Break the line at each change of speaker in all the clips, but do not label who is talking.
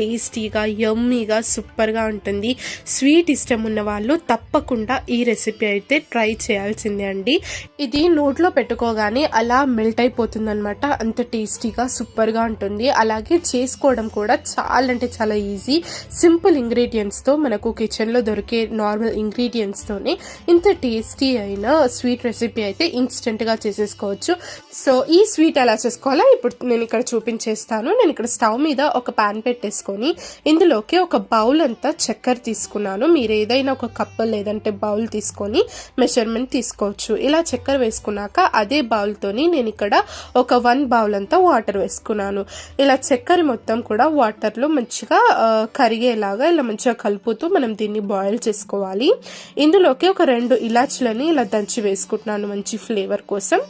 టేస్టీగా యమ్మీగా సూపర్గా ఉంటుంది. స్వీట్ ఇష్టం ఉన్న వాళ్ళు తప్పకుండా ఈ రెసిపీ అయితే ట్రై చేయాల్సిందే అండి. ఇది నోట్లో పెట్టుకోగానే అలా మెల్ట్ అయిపోతుంది అనమాట అంత టేస్టీగా సూపర్గా ఉంటుంది. అలాగే చేసుకోవడం కూడా చాలా అంటే చాలా ఈజీ సింపుల్ ఇంగ్రీడియంట్స్తో మనకు కిచెన్లో దొరికే నార్మల్ ఇంగ్రీడియంట్స్తోనే ఇంత టేస్టీ అయిన స్వీట్ రెసిపీ అయితే ఇన్స్టెంట్గా చేసేసుకోవచ్చు. సో ఈ స్వీట్ ఎలా చేసుకోవాలో ఇప్పుడు నేను ఇక్కడ చూపించేస్తాను. నేను ఇక్కడ స్టవ్ మీద ఒక పాన్ తీసుకొని ఇందులోకి ఒక బౌల్ అంతా చక్కెర తీసుకున్నాను. మీరు ఏదైనా ఒక కప్ లేదంటే బౌల్ తీసుకొని మెజర్మెంట్ తీసుకోవచ్చు. ఇలా చక్కెర వేసుకున్నాక అదే బౌల్తోని నేను ఇక్కడ ఒక వన్ బౌల్ అంతా వాటర్ వేసుకున్నాను. ఇలా చక్కెర మొత్తం కూడా వాటర్లో మంచిగా కరిగేలాగా ఇలా మంచిగా కలుపుతూ మనం దీన్ని బాయిల్ చేసుకోవాలి. ఇందులోకి ఒక రెండు ఇలాచీలని ఇలా దంచి వేసుకుంటున్నాను మంచి ఫ్లేవర్ కోసం.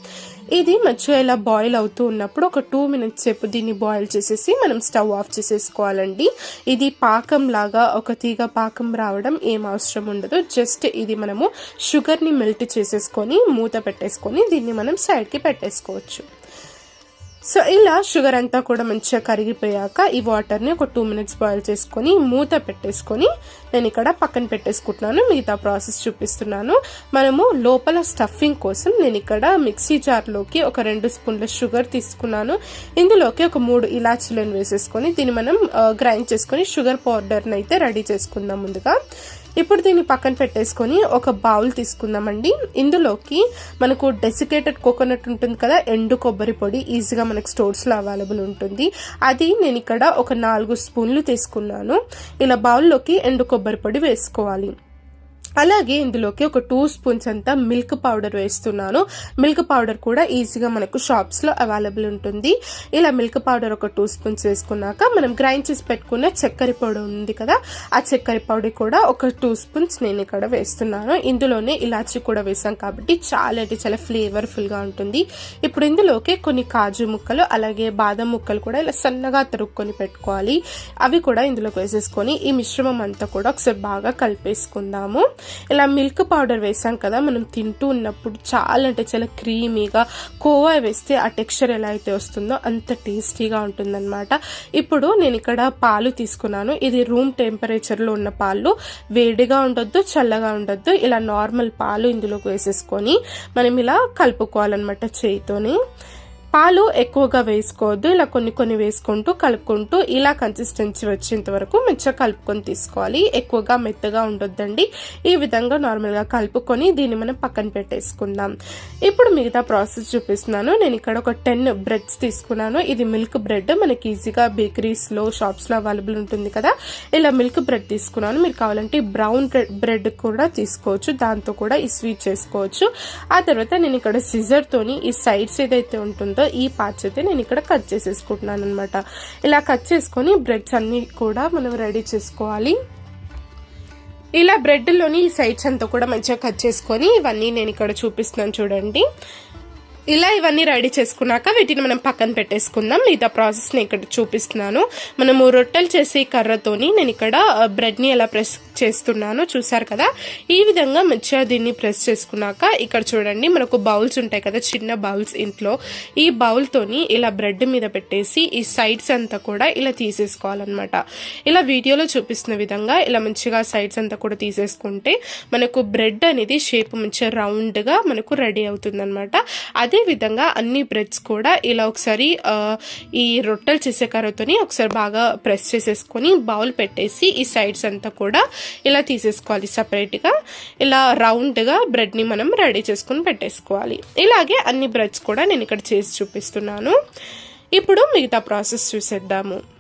ఇది మంచిగా ఇలా బాయిల్ అవుతూ ఉన్నప్పుడు ఒక టూ మినిట్స్ సేపు దీన్ని బాయిల్ చేసేసి మనం స్టవ్ ఆఫ్ చేసేసుకోవాలండి. ఇది పాకం లాగా ఒక తీగ పాకం రావడం ఏం అవసరం ఉండదు. జస్ట్ ఇది మనము షుగర్ని మెల్ట్ చేసేసుకొని మూత పెట్టేసుకొని దీన్ని మనం సైడ్కి పెట్టేసుకోవచ్చు. సో ఇలా షుగర్ అంతా కూడా మంచిగా కరిగిపోయాక ఈ వాటర్ని ఒక టూ మినిట్స్ బాయిల్ చేసుకొని మూత పెట్టేసుకొని నేను ఇక్కడ పక్కన పెట్టేసుకుంటున్నాను. మిగతా ప్రాసెస్ చూపిస్తున్నాను. మనము లోపల స్టఫింగ్ కోసం నేను ఇక్కడ మిక్సీ జార్లోకి ఒక రెండు స్పూన్ల షుగర్ తీసుకున్నాను. ఇందులోకి ఒక మూడు ఇలాచీలను వేసేసుకొని దీన్ని మనం గ్రైండ్ చేసుకొని షుగర్ పౌడర్ని అయితే రెడీ చేసుకుందాం ముందుగా. ఇప్పుడు దీన్ని పక్కన పెట్టేసుకొని ఒక బౌల్ తీసుకుందామండి. ఇందులోకి మనకు డెసికేటెడ్ కోకోనట్ ఉంటుంది కదా ఎండు కొబ్బరి పొడి ఈజీగా మనకు స్టోర్స్లో అవైలబుల్ ఉంటుంది. అది నేను ఇక్కడ ఒక నాలుగు స్పూన్లు తీసుకున్నాను. ఇలా బౌల్లోకి ఎండు కొబ్బరి పొడి వేసుకోవాలి. అలాగే ఇందులోకి ఒక టూ స్పూన్స్ అంతా మిల్క్ పౌడర్ వేస్తున్నాను. మిల్క్ పౌడర్ కూడా ఈజీగా మనకు షాప్స్లో అవైలబుల్ ఉంటుంది. ఇలా మిల్క్ పౌడర్ ఒక టూ స్పూన్స్ వేసుకున్నాక మనం గ్రైండ్ చేసి పెట్టుకున్న చక్కెర పౌడర్ ఉంది కదా ఆ చక్కెర పౌడర్ కూడా ఒక టూ స్పూన్స్ నేను ఇక్కడ వేస్తున్నాను. ఇందులోనే ఇలాచి కూడా వేసాం కాబట్టి చాలా అంటే చాలా ఫ్లేవర్ఫుల్గా ఉంటుంది. ఇప్పుడు ఇందులోకి కొన్ని కాజు ముక్కలు అలాగే బాదం ముక్కలు కూడా ఇలా సన్నగా తరుక్కొని పెట్టుకోవాలి. అవి కూడా ఇందులోకి వేసేసుకొని ఈ మిశ్రమం అంతా కూడా ఒకసారి బాగా కలిపేసుకుందాము. ఇలా మిల్క్ పౌడర్ వేసాం కదా మనం తింటూ ఉన్నప్పుడు చాలా అంటే చాలా క్రీమీగా కోవా వేస్తే ఆ టెక్స్చర్ ఎలా అయితే వస్తుందో అంత టేస్టీగా ఉంటుందన్నమాట. ఇప్పుడు నేను ఇక్కడ పాలు తీసుకున్నాను. ఇది రూమ్ టెంపరేచర్లో ఉన్న పాలు. వేడిగా ఉండొద్దు చల్లగా ఉండొద్దు. ఇలా నార్మల్ పాలు ఇందులోకి వేసేసుకొని మనం ఇలా కలుపుకోవాలన్నమాట చేయితోని. పాలు ఎక్కువగా వేసుకోవద్దు ఇలా కొన్ని కొన్ని వేసుకుంటూ కలుపుకుంటూ ఇలా కన్సిస్టెన్సీ వచ్చేంత వరకు మంచిగా కలుపుకొని తీసుకోవాలి. ఎక్కువగా మెత్తగా ఉండొద్దండి. ఈ విధంగా నార్మల్గా కలుపుకొని దీన్ని మనం పక్కన పెట్టేసుకుందాం. ఇప్పుడు మిగతా ప్రాసెస్ చూపిస్తున్నాను. నేను ఇక్కడ ఒక టెన్ బ్రెడ్స్ తీసుకున్నాను. ఇది మిల్క్ బ్రెడ్ మనకి ఈజీగా బేకరీస్లో షాప్స్లో అవైలబుల్ ఉంటుంది కదా. ఇలా మిల్క్ బ్రెడ్ తీసుకున్నాను. మీరు కావాలంటే బ్రౌన్ బ్రెడ్ కూడా తీసుకోవచ్చు. దాంతో కూడా ఈ స్వీట్ చేసుకోవచ్చు. ఆ తర్వాత నేను ఇక్కడ సిజర్తోని ఈ సైడ్స్ ఏదైతే ఉంటుందో ఈ పార్ట్స్ అయితే నేను ఇక్కడ కట్ చేసేసుకుంటున్నాను అనమాట ఇలా కట్ చేసుకొని బ్రెడ్స్ అన్ని కూడా మనం రెడీ చేసుకోవాలి. ఇలా బ్రెడ్లోని ఈ సైడ్స్ అంతా కూడా మంచిగా కట్ చేసుకొని ఇవన్నీ నేను ఇక్కడ చూపిస్తున్నాను చూడండి. ఇలా ఇవన్నీ రెడీ చేసుకున్నాక వీటిని మనం పక్కన పెట్టేసుకుందాం. మిగతా ప్రాసెస్ని ఇక్కడ చూపిస్తున్నాను. మనము రొట్టెలు చేసే కర్రతోని నేను ఇక్కడ బ్రెడ్ని ఎలా ప్రెస్ చేస్తున్నాను చూసారు కదా? ఈ విధంగా మంచిగా దీన్ని ప్రెస్ చేసుకున్నాక ఇక్కడ చూడండి మనకు బౌల్స్ ఉంటాయి కదా చిన్న బౌల్స్ ఇంట్లో. ఈ బౌల్తోని ఇలా బ్రెడ్ మీద పెట్టేసి ఈ సైడ్స్ అంతా కూడా ఇలా తీసేసుకోవాలన్నమాట. ఇలా వీడియోలో చూపిస్తున్న విధంగా ఇలా మంచిగా సైడ్స్ అంతా కూడా తీసేసుకుంటే మనకు బ్రెడ్ అనేది షేప్ మంచిగా రౌండ్గా మనకు రెడీ అవుతుంది అదేవిధంగా అదే విధంగా అన్ని బ్రెడ్స్ కూడా ఇలా ఒకసారి ఈ రొట్టెలు చేసే కర్రతోని ఒకసారి బాగా ప్రెస్ చేసేసుకొని బౌల్ పెట్టేసి ఈ సైడ్స్ అంతా కూడా ఇలా తీసేసుకోవాలి సపరేట్గా ఇలా రౌండ్గా బ్రెడ్ని మనం రెడీ చేసుకుని పెట్టేసుకోవాలి. ఇలాగే అన్ని బ్రెడ్స్ కూడా నేను ఇక్కడ చేసి చూపిస్తున్నాను. ఇప్పుడు మిగతా ప్రాసెస్ చూసేద్దాము.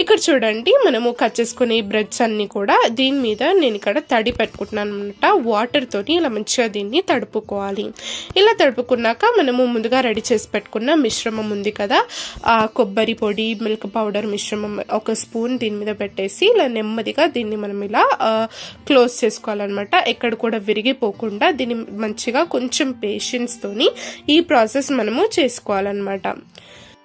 ఇక్కడ చూడండి మనము కట్ చేసుకునే బ్రెడ్స్ అన్నీ కూడా దీని మీద నేను ఇక్కడ తడి పెట్టుకుంటున్నాను అనమాట వాటర్తో ఇలా మంచిగా దీన్ని తడుపుకోవాలి. ఇలా తడుపుకున్నాక మనము ముందుగా రెడీ చేసి పెట్టుకున్న మిశ్రమం ఉంది కదా కొబ్బరి పొడి మిల్క్ పౌడర్ మిశ్రమం ఒక స్పూన్ దీని మీద పెట్టేసి ఇలా నెమ్మదిగా దీన్ని మనం ఇలా క్లోజ్ చేసుకోవాలన్నమాట. ఎక్కడ కూడా విరిగిపోకుండా దీన్ని మంచిగా కొంచెం పేషెన్స్తోని ఈ ప్రాసెస్ మనము చేసుకోవాలన్నమాట.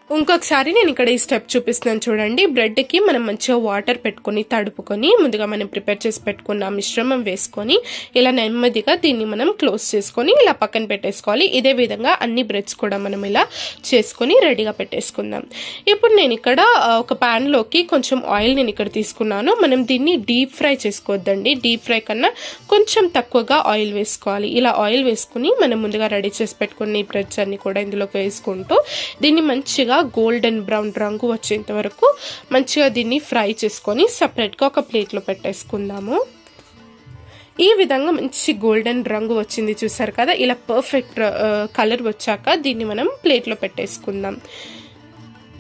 ఇంకొకసారి నేను ఇక్కడ ఈ స్టెప్ చూపిస్తున్నాను చూడండి. బ్రెడ్కి మనం మంచిగా వాటర్ పెట్టుకొని తడుపుకొని ముందుగా మనం ప్రిపేర్ చేసి పెట్టుకున్న మిశ్రమం వేసుకొని ఇలా నెమ్మదిగా దీన్ని మనం క్లోజ్ చేసుకొని ఇలా పక్కన పెట్టేసుకోవాలి. ఇదే విధంగా అన్ని బ్రెడ్స్ కూడా మనం ఇలా చేసుకొని రెడీగా పెట్టేసుకుందాం. ఇప్పుడు నేను ఇక్కడ ఒక ప్యాన్లోకి కొంచెం ఆయిల్ నేను ఇక్కడ తీసుకున్నాను. మనం దీన్ని డీప్ ఫ్రై చేసుకోవద్దండి. డీప్ ఫ్రై కన్నా కొంచెం తక్కువగా ఆయిల్ వేసుకోవాలి. ఇలా ఆయిల్ వేసుకుని మనం ముందుగా రెడీ చేసి పెట్టుకున్న ఈ బ్రెడ్స్ అన్ని కూడా ఇందులోకి వేసుకుంటూ దీన్ని మంచిగా గోల్డెన్ బ్రౌన్ రంగు వచ్చేంత వరకు మంచిగా దీన్ని ఫ్రై చేసుకొని సపరేట్గా ఒక ప్లేట్లో పెట్టేసుకుందాము. ఈ విధంగా మంచి గోల్డెన్ రంగు వచ్చింది చూసారు కదా? ఇలా పర్ఫెక్ట్ కలర్ uh, వచ్చాక దీన్ని మనం ప్లేట్లో పెట్టేసుకుందాం.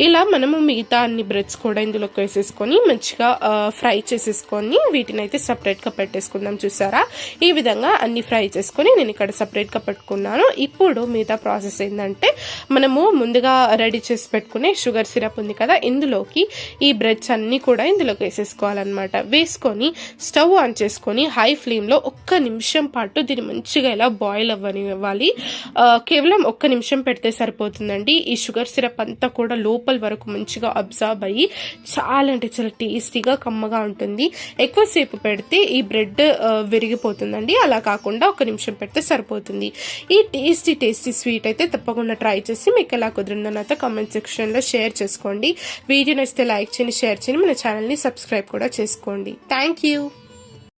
ఇలా మనము మిగతా అన్ని బ్రెడ్స్ కూడా ఇందులోకి వేసేసుకొని మంచిగా ఫ్రై చేసేసుకొని వీటిని అయితే సపరేట్గా పెట్టేసుకుందాం చూసారా? ఈ విధంగా అన్ని ఫ్రై చేసుకొని నేను ఇక్కడ సపరేట్గా పెట్టుకున్నాను. ఇప్పుడు మిగతా ప్రాసెస్ ఏంటంటే మనము ముందుగా రెడీ చేసి పెట్టుకునే షుగర్ సిరప్ ఉంది కదా ఇందులోకి ఈ బ్రెడ్స్ అన్నీ కూడా ఇందులోకి వేసేసుకోవాలన్నమాట. వేసుకొని స్టవ్ ఆన్ చేసుకొని హై ఫ్లేమ్లో ఒక్క నిమిషం పాటు దీన్ని మంచిగా ఇలా బాయిల్ అవ్వనివ్వాలి. ఇవ్వాలి కేవలం ఒక్క నిమిషం పెడితే సరిపోతుందండి. ఈ షుగర్ సిరప్ అంతా కూడా లోపు లోపల వరకు మంచిగా అబ్జర్వ్ అయ్యి చాలా అంటే చాలా టేస్టీగా కమ్మగా ఉంటుంది. ఎక్కువసేపు పెడితే ఈ బ్రెడ్ విరిగిపోతుందండి. అలా కాకుండా ఒక నిమిషం పెడితే సరిపోతుంది. ఈ టేస్టీ టేస్టీ స్వీట్ అయితే తప్పకుండా ట్రై చేసి మీకు ఎలా కుదిరిందో నాతో కామెంట్ సెక్షన్లో షేర్ చేసుకోండి. వీడియో నచ్చితే లైక్ చేయండి షేర్ చేయండి. మన ఛానల్ని సబ్స్క్రైబ్ కూడా చేసుకోండి. Thank you